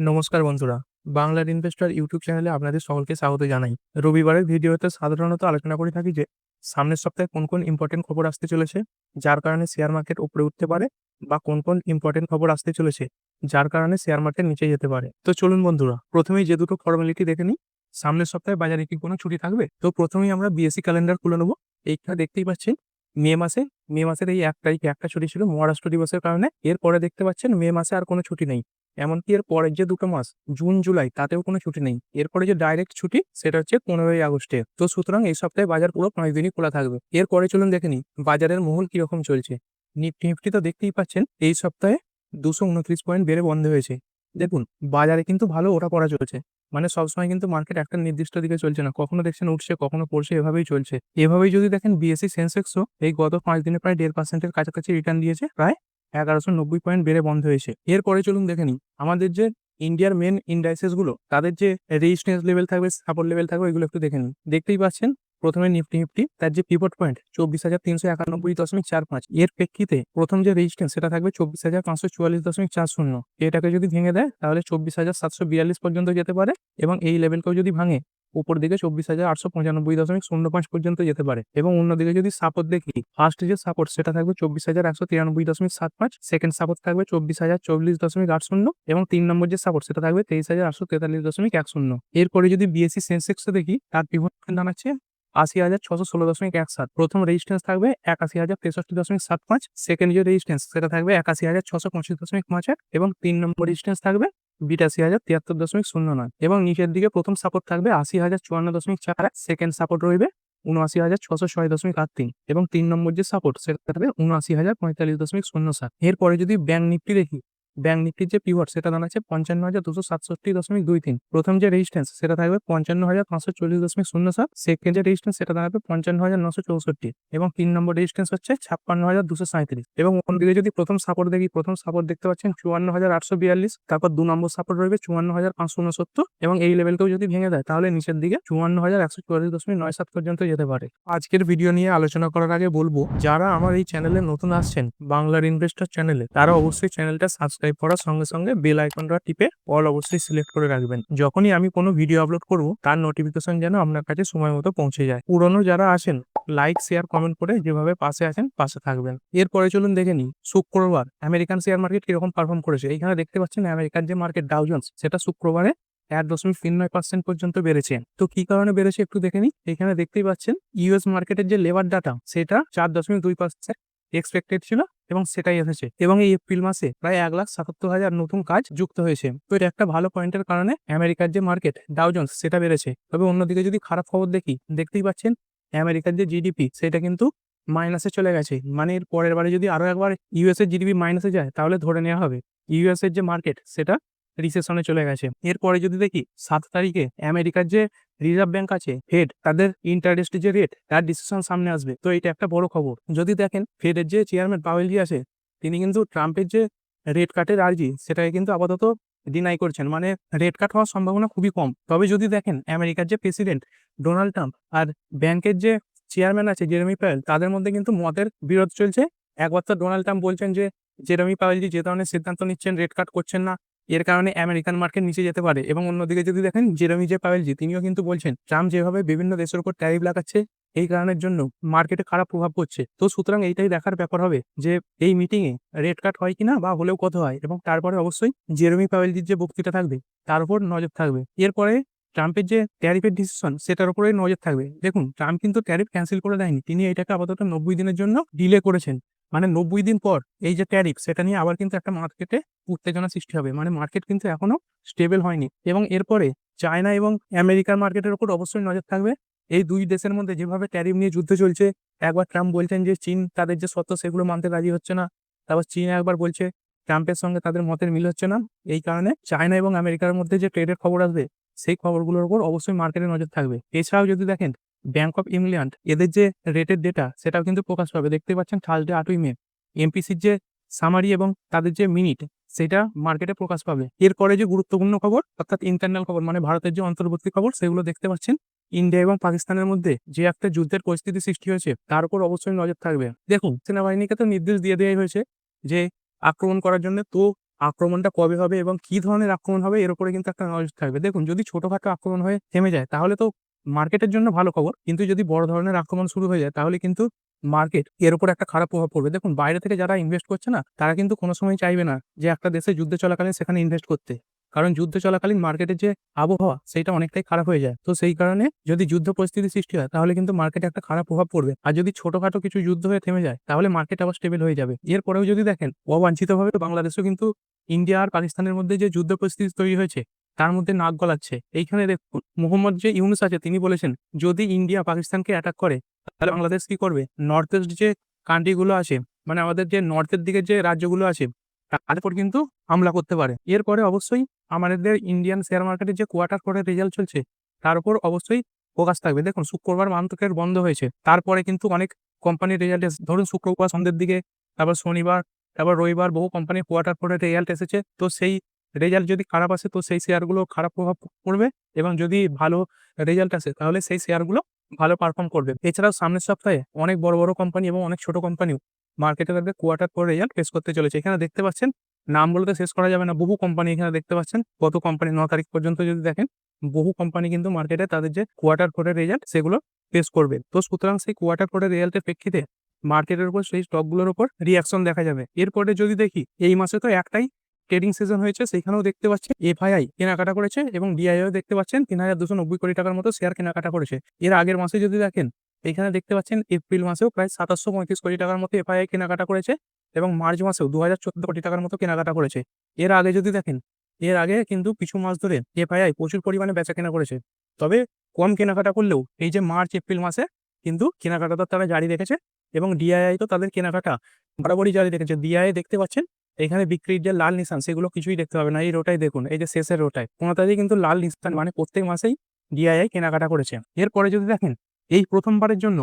নমস্কার বন্ধুরা। বাংলার ইনভেস্টর ইউটিউব চ্যানেলে আপনাদের সকলকে স্বাগত জানাই। রবিবারের ভিডিওতে সাধারণত আলোচনা করে থাকি যে, সামনের সপ্তাহে কোন কোন ইম্পর্টেন্ট খবর আসতে চলেছে, যার কারণে শেয়ার মার্কেট উপরে উঠতে পারে বা কোন কোন ইম্পর্টেন্ট খবর আসতে চলেছে, যার কারণে শেয়ার মার্কেট নিচে যেতে পারে। তো চলুন বন্ধুরা, প্রথমেই যে দুটো ফর্মালিটি দেখে নিই। সামনের সপ্তাহে বাজারে কি কোনো ছুটি থাকবে? তো প্রথমেই আমরা বিএসসি ক্যালেন্ডার খুলে নেব। এইখানে দেখতেই পাচ্ছেন, মে মাসে, মে মাসের এই এক তারিখে একটা ছুটি ছিল মহারাষ্ট্র দিবসের কারণে। এরপরে দেখতে পাচ্ছেন মে মাসে আর কোনো ছুটি নেই। এমনকি এর পরের যে দুটো মাস, জুন, জুলাই, তাতেও কোনো ছুটি নেই। এরপরে যে ডাইরেক্ট ছুটি, সেটা হচ্ছে পনেরোই আগস্টে। তো সুতরাং এই সপ্তাহে বাজার পুরো পাঁচ দিনই খোলা থাকবে। এরপরে চলুন দেখে নিই, বাজারের মহল কীরকম চলছে। নিফটি নিফটি তো দেখতেই পাচ্ছেন, এই সপ্তাহে দুশো উনত্রিশ পয়েন্ট বেড়ে বন্ধ হয়েছে। দেখুন, বাজারে কিন্তু ভালো ওঠা পড়া চলছে। মানে সবসময় কিন্তু মার্কেট একটা নির্দিষ্ট দিকে চলছে না। কখনো দেখছেন উঠছে, কখনো পড়ছে, এভাবেই চলছে। এভাবেই যদি দেখেন বিএসসি, সেন্সেক্সও এই গত পাঁচ দিনে প্রায় দেড় পার্সেন্টের কাছাকাছি রিটার্ন দিয়েছে, প্রায় এগারোশো নব্বই পয়েন্ট বেড়ে বন্ধ হয়েছে। এরপরে চলুন দেখে নিই, আমাদের যে ইন্ডিয়ার মেন ইন্ডাইসেসগুলো, তাদের যে রেজিস্ট্যান্স লেভেল থাকবে সাপোর্ট লেভেল থাকবে এগুলো একটু দেখে নিন দেখতেই পাচ্ছেন, প্রথমে নিফটি নিফটি তার যে পিভট পয়েন্ট চব্বিশ হাজার তিনশো একানব্বই দশমিক চার পাঁচ। এর প্রেক্ষিতে প্রথম যে রেজিস্ট্যান্স সেটা থাকবে চব্বিশ হাজার পাঁচশো চুয়াল্লিশ দশমিক চার শূন্য। এটাকে যদি ভেঙে দেয়, তাহলে চব্বিশ হাজার সাতশো বিয়াল্লিশ পর্যন্ত যেতে পারে, এবং এই লেভেলকেও যদি ভাঙে উপর দিকে চব্বিশ হাজার আটশো পঁচানব্বই দশমিক শূন্য পাঁচ পর্যন্ত যেতে পারে এবং অন্যদিকে যদি সাপোর্ট দেখি ফার্স্ট যে সাপোর্ট সেটা থাকবে চব্বিশ হাজার একশো তিরানব্বই দশমিক সাত পাঁচ সেকেন্ড সাপোর্ট থাকবে চব্বিশ হাজার চল্লিশ দশমিক আট শূন্য এবং তিন নম্বর যে সাপোর্ট সেটা থাকবে তেইশ হাজার আটশো তেতাল্লিশ দশমিক এক শূন্য। এরপরে যদি বিএসসি সেন্সেক্সে দেখি, তার পিভট দাঁড়াচ্ছে আশি হাজার ছশো ষোলো দশমিক এক সাত। প্রথম রেজিস্ট্যান্স থাকবে একাশি হাজার তেষট্টি দশমিক সাত পাঁচ সেকেন্ড যে রেজিস্ট্যান্স সেটা থাকবে একাশি হাজার ছশো পঁচিশ দশমিক পাঁচ এক এবং তিন নম্বর রেজিস্ট্যান্স থাকবে বিরাশি হাজার তিয়াত্তর দশমিক শূন্য নয় এবং নিচের দিকে প্রথম সাপোর্ট থাকবে আশি হাজার চুয়ান্ন দশমিক চার সেকেন্ড সাপোর্ট রইবে উনআশি হাজার ছশো ছয় দশমিক আট তিন এবং তিন নম্বর যে সাপোর্ট সেটা থাকবে উনআশি হাজার পঁয়তাল্লিশ দশমিক শূন্য সাত। এরপরে যদি ব্যাংক নিফটি দেখি ব্যাংক নিফটির যে পিভট সেটা দাঁড়াচ্ছে পঞ্চান্ন হাজার দুশো সাতষট্টি দশমিক দুই তিন। প্রথম যে রেজিস্ট্যান্স সেটা থাকবে পঞ্চান্ন হাজার পাঁচশো চল্লিশ দশমিক শূন্য সাত। সেকেন্ড যে রেজিস্ট্যান্স সেটা দাঁড়াবে পঞ্চান্ন হাজার নশো চৌষট্টি। এবং তিন নম্বর রেজিস্ট্যান্স হচ্ছে ছাপ্পান্ন হাজার দুশো সাঁত্রিশ এবং অন্যদিকে যদি প্রথম সাপোর্ট দেখি, প্রথম সাপোর্ট দেখতে পাচ্ছেন চুয়ান্ন হাজার আটশো বিয়াল্লিশ, তারপর দু নম্বর সাপোর্ট রয়েছে চুয়ান্ন হাজার পাঁচশো উনসত্তর। এবং এই লেভেলকেও যদি ভেঙে দেয় তাহলে নিচের দিকে চুয়ান্ন হাজার একশো চুয়াল্লিশ দশমিক নয় সাত পর্যন্ত যেতে পারে। আজকের ভিডিও নিয়ে আলোচনা করার আগে বলব, যারা আমার এই চ্যানেলে নতুন আসছেন, বাংলার ইনভেস্টর চ্যানেলে তারা অবশ্যই চ্যানেলটা সাবস্ক্রাইব করার সঙ্গে সঙ্গে বেল আইকনটা টিপে অল অবশ্যই সিলেক্ট করে রাখবেন। যখনই আমি কোনো ভিডিও আপলোড করব, তার নোটিফিকেশন যেন আপনার কাছে সময় মতো পৌঁছে যায়। পুরনো যারা আছেন লাইক শেয়ার কমেন্ট করে যেভাবে পাশে আছেন, পাশে থাকবেন। এরপরে চলুন দেখে নিই, শুক্রবার আমেরিকান শেয়ার মার্কেট কীরকম পারফর্ম করেছে। এখানে দেখতে পাচ্ছেন আমেরিকার যে মার্কেট ডাউজন্স সেটা শুক্রবারে এক দশমিক তিন নয় পার্সেন্ট পর্যন্ত বেড়েছে। তো কি কারণে বেড়েছে একটু দেখে নিই। এখানে দেখতেই পাচ্ছেন ইউএস মার্কেটের যে লেবার ডাটা সেটা চার দশমিক দুই পার্সেন্ট এক্সপেক্টেড ছিল। এবং সেটাই এসেছে। এবং এই এপ্রিল মাসে প্রায় এক লাখ সাতাত্তর হাজার নতুন কাজ যুক্ত হয়েছে। তো এটা একটা ভালো পয়েন্টের কারণে আমেরিকার যে মার্কেট ডাউজন্স সেটা বেড়েছে। তবে অন্যদিকে যদি খারাপ খবর দেখি, দেখতেই পাচ্ছেন আমেরিকার যে জিডিপি সেটা কিন্তু মাইনাসে চলে গেছে। মানে এর পরের বারে যদি আরও একবার ইউএস এর জিডিপি মাইনাসে যায়, তাহলে ধরে নেওয়া হবে। ইউএস এর যে মার্কেট সেটা রিসেশনে চলে গেছে। এরপরে যদি দেখি, সাত তারিখে আমেরিকার যে রিজার্ভ ব্যাংক আছে ফেড তাদের ইন্টারেস্ট যে রেট তার ডিসিশন সামনে আসবে। তো এটা একটা বড় খবর। যদি দেখেন ফেডের যে চেয়ারম্যান পাওয়েলজি আছে, তিনি কিন্তু ট্রাম্পের যে রেট কাটের আর্জি, সেটাকে কিন্তু আপাতত ডিনাই করছেন। মানে রেট কাট হওয়ার সম্ভাবনা খুবই কম। তবে যদি দেখেন, আমেরিকার যে প্রেসিডেন্ট ডোনাল্ড ট্রাম্প আর ব্যাংকের যে চেয়ারম্যান আছে জেরেমি পায়েল তাদের মধ্যে কিন্তু মতের বিরোধ চলছে। একবার তো ডোনাল্ড ট্রাম্প বলছেন যে জেরেমি পায়েলজি যে ধরনের সিদ্ধান্ত নিচ্ছেন রেট কাট করছেন না। এর কারণে আমেরিকান মার্কেট নিচে যেতে পারে এবং অন্যদিকে যদি দেখেন, জেরেমি যে পাওয়েলজি, তিনিও কিন্তু বলছেন, ট্রাম্প যেভাবে বিভিন্ন দেশের উপর ট্যারিফ লাগাচ্ছে, এই কারণের জন্য মার্কেটে খারাপ প্রভাব পড়ছে। তো সুতরাং এইটাই দেখার ব্যাপার হবে যে, এই মিটিং এ রেট কাট হয় কিনা বা হলেও কত হয় এবং তারপরে অবশ্যই জেরেমি পাওয়েলজির যে বক্তৃতা থাকবে, তার উপর নজর থাকবে। এরপরে ট্রাম্পের যে ট্যারিফের ডিসিশন, সেটার উপরেই নজর থাকবে। দেখুন, ট্রাম্প কিন্তু ট্যারিফ ক্যান্সেল করে দেয়নি, তিনি এটাকে আপাতত নব্বই দিনের জন্য ডিলে করেছেন। মানে নব্বই দিন পর এই যে ট্যারিফ সেটা নিয়ে আবার কিন্তু একটা মার্কেটে উত্তেজনা সৃষ্টি হবে। মানে মার্কেট কিন্তু এখনও স্টেবল হয়নি এবং এরপরে চায়না এবং আমেরিকার মার্কেটের উপর অবশ্যই নজর থাকবে। এই দুই দেশের মধ্যে যেভাবে ট্যারিফ নিয়ে যুদ্ধ চলছে, একবার ট্রাম্প বলছেন যে চীন তাদের যে সত্য সেগুলো মানতে রাজি হচ্ছে না, তারপর চীন একবার বলছে ট্রাম্পের সঙ্গে তাদের মতের মিল হচ্ছে না, এই কারণে চায়না এবং আমেরিকার মধ্যে যে ট্রেডের খবর আসবে, সেই খবরগুলোর উপর অবশ্যই মার্কেটে নজর থাকবে। এছাড়াও যদি দেখেন ব্যাংক অফ ইংল্যান্ড এদের যে রেটের ডেটা সেটাও কিন্তু প্রকাশ পাবে। দেখতে পাচ্ছেন থার্সডে আটই মে এমপিসির যে সামারি এবং তাদের যে মিনিট সেটা মার্কেটে প্রকাশ পাবে। এরপরে যে গুরুত্বপূর্ণ খবর, অর্থাৎ ইন্টারনাল খবর মানে ভারতের যে অন্তর্বর্তী খবর, সেগুলো দেখতে পাচ্ছেন। ইন্ডিয়া এবং পাকিস্তানের মধ্যে যে একটা যুদ্ধের পরিস্থিতি সৃষ্টি হয়েছে, তার উপর অবশ্যই নজর থাকবে। দেখুন, সেনাবাহিনীকে তো নির্দেশ দিয়ে দেওয়া হয়েছে যে আক্রমণ করার জন্য, তো আক্রমণটা কবে হবে এবং কি ধরনের আক্রমণ হবে, এর উপরে কিন্তু একটা নজর থাকবে। দেখুন, যদি ছোটখাটো আক্রমণ হয়ে থেমে যায়, তাহলে তো মার্কেটের জন্য ভালো খবর। কিন্তু যদি বড় ধরনের আক্রমণ শুরু হয়ে যায়, তাহলে কিন্তু মার্কেট এর উপর একটা খারাপ প্রভাব পড়বে। দেখুন, বাইরে থেকে যারা ইনভেস্ট করছে না, তারা কিন্তু কোনো সময় চাইবে না যে একটা দেশে যুদ্ধ চলাকালীন সেখানে ইনভেস্ট করতে। কারণ যুদ্ধ চলাকালীন মার্কেটের যে আবহাওয়া সেটা অনেকটাই খারাপ হয়ে যায়। তো সেই কারণে যদি যুদ্ধ পরিস্থিতি সৃষ্টি হয়, তাহলে কিন্তু মার্কেটে একটা খারাপ প্রভাব পড়বে। আর যদি ছোটখাটো কিছু যুদ্ধ হয়ে থেমে যায়, তাহলে মার্কেট আবার স্টেবল হয়ে যাবে। এরপরেও যদি দেখেন, অবাঞ্ছিতভাবে বাংলাদেশও কিন্তু ইন্ডিয়া আর পাকিস্তানের মধ্যে যে যুদ্ধ পরিস্থিতি তৈরি হয়েছে তার মধ্যে নাক গলাচ্ছে। এইখানে দেখুন, মোহাম্মদ যে ইউনুস আছে, তিনি বলেছেন, যদি ইন্ডিয়া পাকিস্তানকে অ্যাটাক করে, তাহলে বাংলাদেশ কি করবে? নর্থ ইস্ট যে কান্ট্রিগুলো আছে মানে আমাদের যে নর্থের দিকে যে রাজ্যগুলো আছে তাদের উপর কিন্তু হামলা করতে পারে। এরপরে অবশ্যই আমাদের ইন্ডিয়ান শেয়ার মার্কেটে যে কোয়ার্টার করে রেজাল্ট চলছে, তার উপর অবশ্যই ফোকাস থাকবে। দেখুন, শুক্রবার মান্থকের বন্ধ হয়েছে, তারপরে কিন্তু অনেক কোম্পানির রেজাল্ট এসে ধরুন, শুক্রবার সন্ধ্যের দিকে, তারপর শনিবার, তারপর রবিবার বহু কোম্পানির কোয়ার্টার করে রেজাল্ট এসেছে। তো সেই রেজাল্ট যদি খারাপ আসে তো সেই শেয়ারগুলো খারাপ প্রভাব পড়বে এবং যদি ভালো রেজাল্ট আসে তাহলে সেই শেয়ারগুলো ভালো পারফর্ম করবে। এছাড়াও সামনের সপ্তাহে অনেক বড় বড় কোম্পানি এবং অনেক ছোট কোম্পানিও মার্কেটে তাদের কোয়ার্টার পর রেজাল্ট পেশ করতে চলেছে। এখানে দেখতে পাচ্ছেন নাম বলতে শেষ করা যাবে না, বহু কোম্পানি এখানে দেখতে পাচ্ছেন। কত কোম্পানি ন তারিখ পর্যন্ত যদি দেখেন, বহু কোম্পানি কিন্তু মার্কেটে তাদের যে কোয়ার্টার ফোরের রেজাল্ট সেগুলো পেশ করবে। তো সুতরাং সেই কোয়ার্টার ফোরের রেজাল্টের প্রেক্ষিতে মার্কেটের উপর সেই স্টকগুলোর উপর রিয়াকশন দেখা যাবে। এরপরে যদি দেখি, এই মাসে তো একটাই ট্রেডিং সিজন হয়েছে সেখানেও দেখতে পাচ্ছেন এফআইআই কেনাকাটা করেছে এবং ডিআইও দেখতে পাচ্ছেন তিন হাজার দুশো নব্বই কোটি টাকার মতো শেয়ার কেনাকাটা করেছে। এর আগের মাসে যদি দেখেন এখানে দেখতে পাচ্ছেন এপ্রিল মাসেও প্রায় সাতাশশো পঁয়ত্রিশ কোটি টাকার মতো এফআইআই কেনাকাটা করেছে এবং মার্চ মাসেও দু হাজার চোদ্দ কোটি টাকার মতো কেনাকাটা করেছে। এর আগে যদি দেখেন, এর আগে কিন্তু কিছু মাস ধরে এফআইআই প্রচুর পরিমাণে বেচা কেনা করেছে। তবে কম কেনাকাটা করলেও এই যে মার্চ, এপ্রিল মাসে কিন্তু কেনাকাটা তারা জারি রেখেছে এবং ডিআইআই তো তাদের কেনাকাটা বরাবরই জারি রেখেছে। ডিআইআই দেখতে পাচ্ছেন এখানে বিক্রির যে লাল নিশান, সেগুলো কিছুই দেখতে পাবে না। এই রোটাই দেখুন, এই যে শেষের রোটায় কোনো কিন্তু লাল নিশান মানে প্রত্যেক মাসেই ডিআইআই কেনাকাটা করেছে। এরপরে যদি দেখেন, এই প্রথমবারের জন্য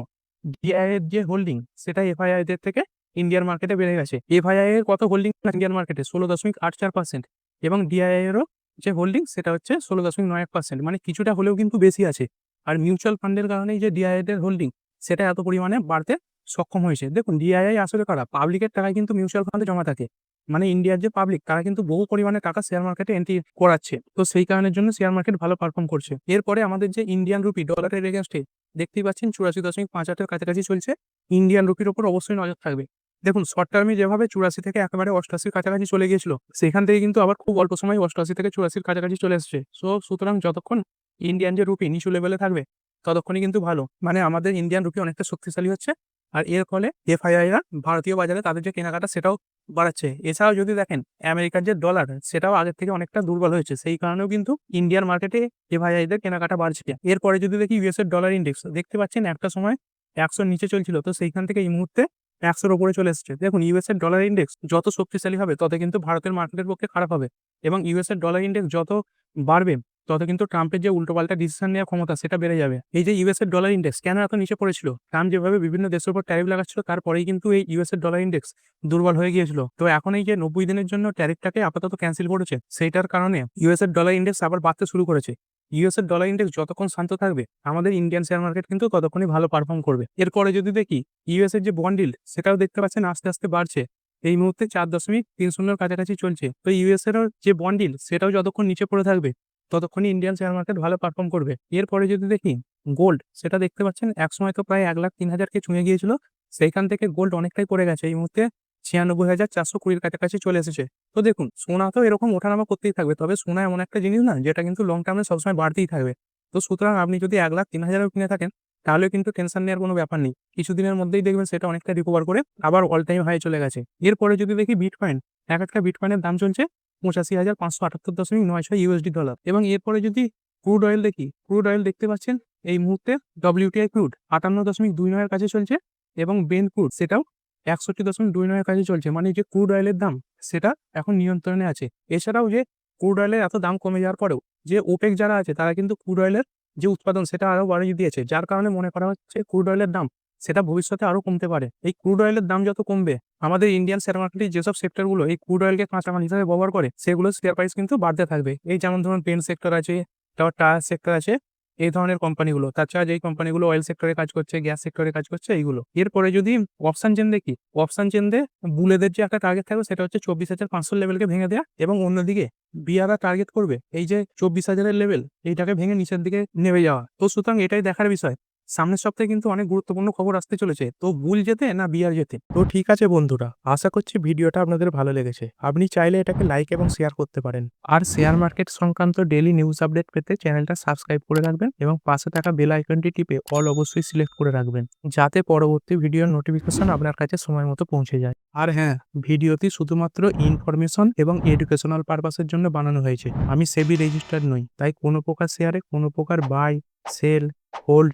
ডিআইআই এর যে হোল্ডিং সেটা এফআইআই দের থেকে ইন্ডিয়ান মার্কেটে বেড়ে গেছে। এফআইআই এর কত হোল্ডিং ইন্ডিয়ান মার্কেটে ষোলো দশমিক আট চার পার্সেন্ট এবং ডিআইআই এরও যে হোল্ডিং সেটা হচ্ছে ষোলো দশমিক নয় এক পার্সেন্ট মানে কিছুটা হলেও কিন্তু বেশি আছে। আর মিউচুয়াল ফান্ডের কারণে যে ডিআইআই এর হোল্ডিং সেটা এত পরিমাণে বাড়তে সক্ষম হয়েছে। দেখুন ডিআইআই আসলে কারা? পাবলিকের টাকায় কিন্তু মিউচুয়াল ফান্ডে জমা থাকে। মানে ইন্ডিয়ার যে পাবলিক তারা কিন্তু বহু পরিমাণে টাকা শেয়ার মার্কেটে এন্ট্রি করাচ্ছে। তো সেই কারণের জন্য শেয়ার মার্কেট ভালো পারফর্ম করছে। এরপরে আমাদের যে ইন্ডিয়ান রুপি ডলারের এগেনস্টে দেখতেই পাচ্ছেন চুরাশি দশমিক পাঁচ আটের কাছাকাছি চলছে। ইন্ডিয়ান রুপির ওপর অবশ্যই নজর থাকবে। দেখুন শর্ট টার্মে যেভাবে চুরাশি থেকে একেবারে অষ্টআশির কাছাকাছি চলে গিয়েছিল, সেখান থেকে কিন্তু আবার খুব অল্প সময় অষ্টআশি থেকে চুরাশির কাছাকাছি চলে এসছে। সো সুতরাং যতক্ষণ ইন্ডিয়ান যে রুপি নিচু লেভেলে থাকবে, ততক্ষণই কিন্তু ভালো। মানে আমাদের ইন্ডিয়ান রুপি অনেকটা শক্তিশালী হচ্ছে। আর এর ফলে এফআইআইরা ভারতীয় বাজারে তাদের যে কেনাকাটা, সেটাও বাড়াচ্ছে। এছাড়াও যদি দেখেন, আমেরিকার যে ডলার সেটাও আগের থেকে অনেকটা দুর্বল হয়েছে। সেই কারণেও কিন্তু ইন্ডিয়ান মার্কেটে এফআইআইদের কেনাকাটা বাড়ছে। এরপরে যদি দেখি ইউএস এর ডলার ইন্ডেক্স দেখতে পাচ্ছেন একটা সময় একশোর নিচে চলছিল। তো সেইখান থেকে এই মুহূর্তে একশোর ওপরে চলে এসেছে। দেখুন ইউএস এর ডলার ইন্ডেক্স যত শক্তিশালী হবে, তত কিন্তু ভারতের মার্কেটের পক্ষে খারাপ হবে। এবং ইউএস এর ডলার ইন্ডেক্স যত বাড়বে তত কিন্তু ট্রাম্পের যে উল্টোপাল্টা ডিসিশন নেওয়ার ক্ষমতা, সেটা বেড়ে যাবে। এই যে ইউএস এর ডলার ইন্ডেক্স কেন এত নিচে পড়েছিল? ট্রাম্প যেভাবে বিভিন্ন দেশের উপর ট্যারিফ লাগাচ্ছিল, তারপরেই কিন্তু এই ইউএস এর ডলার ইন্ডেক্স দুর্বল হয়ে গিয়েছিল। তো এখন এই যে নব্বই দিনের জন্য ট্যারিফটাকে আপাতত ক্যান্সেল করেছে, সেইটার কারণে ইউএস এর ডলার ইন্ডেক্স আবার বাড়তে শুরু করেছে। ইউএস এর ডলার ইন্ডেক্স যতক্ষণ শান্ত থাকবে, আমাদের ইন্ডিয়ান শেয়ার মার্কেট কিন্তু ততক্ষণই ভালো পারফর্ম করবে। এরপরে যদি দেখি ইউএস এর যে বন্ডিল সেটাও দেখতে পাচ্ছেন আস্তে আস্তে বাড়ছে। এই মুহূর্তে চার দশমিক তিন শূন্যর কাছাকাছি চলছে। তো ইউএস এর যে বন্ডিল সেটাও যতক্ষণ নিচে পড়ে থাকবে ততক্ষণই ইন্ডিয়ান শেয়ার মার্কেট ভালো পারফর্ম করবে। এরপরে যদি দেখি গোল্ড সেটা দেখতে পাচ্ছেন এক সময় তো প্রায় এক লাখ তিন হাজারকে ছুঁয়ে গিয়েছিল। সেইখান থেকে গোল্ড অনেকটাই পড়ে গেছে। এই মুহূর্তে ছিয়ানব্বই হাজার চারশো কুড়ির কাছাকাছি চলে এসেছে। তো দেখুন, সোনা তো এরকম ওঠানামা করতেই থাকবে। তবে সোনা এমন একটা জিনিস না, যেটা কিন্তু লং টার্মে সবসময় বাড়তেই থাকবে। তো সুতরাং আপনি যদি এক লাখ তিন হাজারও কিনে থাকেন, তাহলে কিন্তু টেনশন নেওয়ার কোনো ব্যাপার নেই। কিছুদিনের মধ্যেই দেখবেন সেটা অনেকটা রিকভার করে আবার অল টাইম হাই চলে গেছে। এরপরে যদি দেখি বিট বিটকয়েন এক একটা বিট বিটকয়েনের দাম চলছে পঁচাশি হাজার পাঁচশো আটাত্তর দশমিক নয় ছয় ইউএসডি ডলার এবং এরপরে যদি ক্রুড অয়েল দেখি ক্রুড অয়েল দেখতে পাচ্ছেন, এই মুহূর্তে ডব্লিউটিআই ক্রুড আটান্ন দশমিক দুই নয়ের কাছে চলছে এবং বেন ক্রুড সেটাও একষট্টি দশমিক দুই নয়ের কাছে চলছে। মানে যে ক্রুড অয়েলের দাম, সেটা এখন নিয়ন্ত্রণে আছে। এছাড়াও যে ক্রুড অয়েলের এত দাম কমে যাওয়ার পরেও যে ওপেক যারা আছে, তারা কিন্তু ক্রুড অয়েলের যে উৎপাদন, সেটা আরও বাড়িয়ে দিয়েছে। যার কারণে মনে করা হচ্ছে ক্রুড অয়েলের দাম সেটা ভবিষ্যতে আরও কমতে পারে। এই ক্রুড অয়েলের দাম যত কমবে, আমাদের ইন্ডিয়ান শেয়ার মার্কেটে যেসব সেক্টরগুলো এই ক্রুড অয়েলকে কাঁচামাল হিসাবে ব্যবহার করে সেগুলো শেয়ার প্রাইস কিন্তু বাড়তে থাকবে। এই যেমন ধরুন পেন সেক্টর আছে, তারপর টায়ার সেক্টর আছে, এই ধরনের কোম্পানিগুলো তাছাড়া যেই কোম্পানিগুলো অয়েল সেক্টরে কাজ করছে গ্যাস সেক্টরে কাজ করছে, এইগুলো। এরপরে যদি অপশন চেন দেখি অপশন চেন দিয়ে বুলেদের যে একটা টার্গেট থাকবে, সেটা হচ্ছে চব্বিশ হাজার পাঁচশো লেভেলকে ভেঙে দেওয়া এবং অন্যদিকে বিয়ারা টার্গেট করবে। এই যে চব্বিশ হাজারের লেভেল এইটাকে ভেঙে নিচের দিকে নেমে যাওয়া। তো সুতরাং এটাই দেখার বিষয়। সামনের সপ্তাহে কিন্তু অনেক গুরুত্বপূর্ণ খবর আসতে চলেছে। তো ভুল যেতে না বিয়ার যেতে? তো ঠিক আছে বন্ধুরা, আশা করছি ভিডিওটা আপনাদের ভালো লেগেছে। আপনি চাইলে এটাকে লাইক এবং শেয়ার করতে পারেন। আর শেয়ার মার্কেট সংক্রান্ত ডেলি নিউজ আপডেট পেতে চ্যানেলটা সাবস্ক্রাইব করে রাখবেন এবং পাশে থাকা বেল আইকনটি টিপে অল অবশ্যই সিলেক্ট করে রাখবেন, যাতে পরবর্তী ভিডিওর নোটিফিকেশন আপনার কাছে সময় মতো পৌঁছে যায়। আর হ্যাঁ ভিডিওটি শুধুমাত্র ইনফরমেশন এবং এডুকেশনাল পারপাসের জন্য বানানো হয়েছে। আমি সেবি রেজিস্টার্ড নই, তাই কোনো প্রকার শেয়ারে কোনো প্রকার বাই সেল হোল্ড